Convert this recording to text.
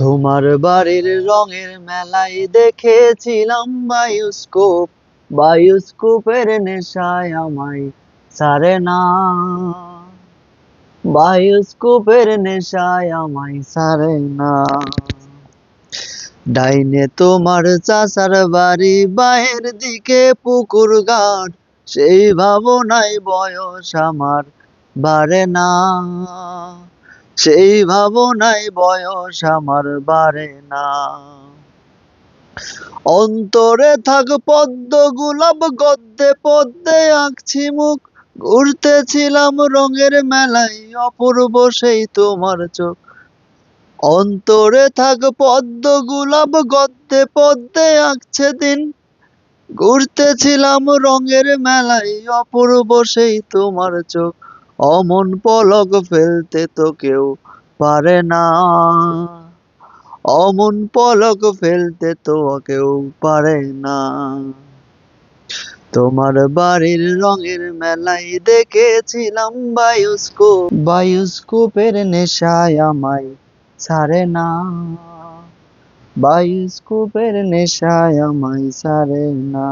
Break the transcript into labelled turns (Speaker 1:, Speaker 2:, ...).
Speaker 1: তোমার বাড়ির রঙের মেলায় দেখেছিলাম বায়োস্কোপ। বায়োস্কোপের নেশায় আমায় সারে না। বায়োস্কোপের নেশায় আমায় সারে না। ডাইনে তোমার চাচার বাড়ি, বাহির দিকে পুকুর ঘাট। সেই ভাবনায় বয়স আমার বাড়ে না। সেই ভাবনায় বয়স আমার বাড়ে না। অন্তরে থাক পদ্ম গোলাপ, গদ্যে পদ্মে আঁকছি মুখ। ঘুরতেছিলাম রঙের মেলায়, অপূর্ব সেই তোমার চোখ। অন্তরে থাক পদ্ম গোলাপ, গদ্যে পদ্মে আঁকছে দিন। ঘুরতেছিলাম রঙের মেলায়, অপূর্ব সেই তোমার চোখ। অমন পলক ফেলতে তো কেউ পারে না। অমন পলক ফেলতে তো কেউ পারে না। তোমার বাড়ির রঙের মেলায় দেখেছিলাম বায়োস্কোপ বায়োস্কোপের নেশায় আমায় ছাড়ে না। বায়ুস্কোপের নেশায় আমায় ছাড়ে না।